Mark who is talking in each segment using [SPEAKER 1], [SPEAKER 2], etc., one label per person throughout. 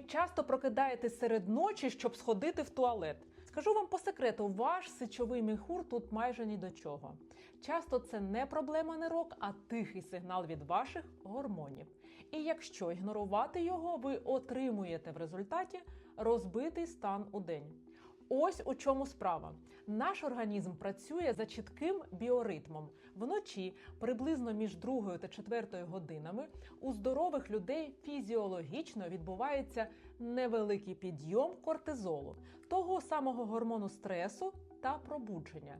[SPEAKER 1] Часто прокидаєтесь серед ночі, щоб сходити в туалет. Скажу вам по секрету, ваш сечовий міхур тут майже ні до чого. Часто це не проблема нирок, а тихий сигнал від ваших гормонів. І якщо ігнорувати його, ви отримуєте в результаті розбитий стан у день. Ось у чому справа. Наш організм працює за чітким біоритмом. Вночі, приблизно між другою та четвертою годинами, у здорових людей фізіологічно відбувається невеликий підйом кортизолу, того самого гормону стресу та пробудження.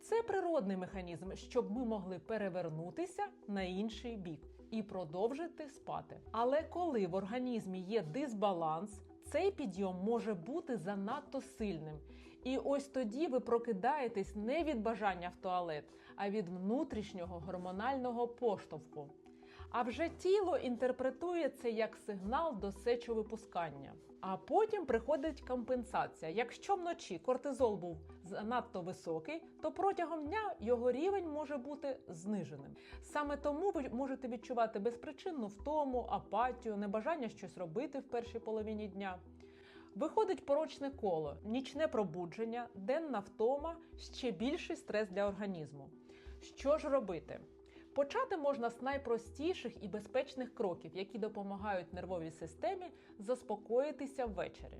[SPEAKER 1] Це природний механізм, щоб ми могли перевернутися на інший бік і продовжити спати. Але коли в організмі є дисбаланс, цей підйом може бути занадто сильним. І ось тоді ви прокидаєтесь не від бажання в туалет, а від внутрішнього гормонального поштовху. А вже тіло інтерпретує це як сигнал до сечовипускання. А потім приходить компенсація. Якщо вночі кортизол був занадто високий, то протягом дня його рівень може бути зниженим. Саме тому ви можете відчувати безпричинну втому, апатію, небажання щось робити в першій половині дня. Виходить порочне коло, нічне пробудження, денна втома, ще більший стрес для організму. Що ж робити? Почати можна з найпростіших і безпечних кроків, які допомагають нервовій системі заспокоїтися ввечері.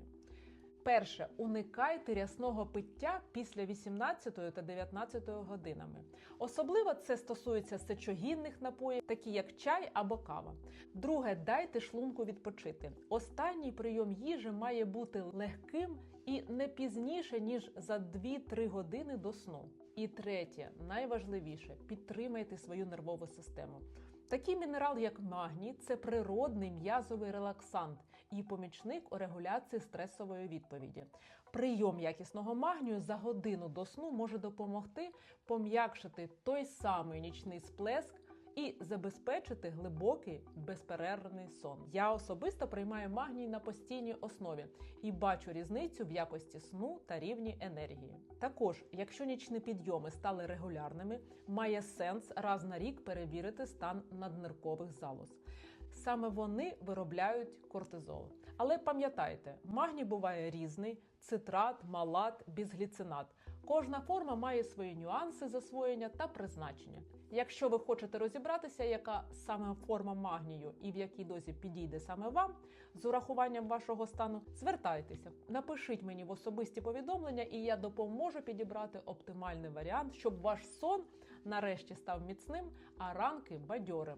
[SPEAKER 1] Перше, уникайте рясного пиття після 18 та 19 годинами. Особливо це стосується сечогінних напоїв, такі як чай або кава. Друге, дайте шлунку відпочити. Останній прийом їжі має бути легким і не пізніше ніж за 2-3 години до сну. І третє, найважливіше підтримайте свою нервову систему. Такий мінерал, як магній, це природний м'язовий релаксант і помічник у регуляції стресової відповіді. Прийом якісного магнію за годину до сну може допомогти пом'якшити той самий нічний сплеск. І забезпечити глибокий безперервний сон. Я особисто приймаю магній на постійній основі і бачу різницю в якості сну та рівні енергії. Також, якщо нічні підйоми стали регулярними, має сенс раз на рік перевірити стан надниркових залоз. Саме вони виробляють кортизол. Але пам'ятайте, магній буває різний: цитрат, малат, бізгліцинат. Кожна форма має свої нюанси засвоєння та призначення. Якщо ви хочете розібратися, яка саме форма магнію і в якій дозі підійде саме вам, з урахуванням вашого стану, звертайтеся, напишіть мені в особисті повідомлення, і я допоможу підібрати оптимальний варіант, щоб ваш сон нарешті став міцним, а ранки бадьорими.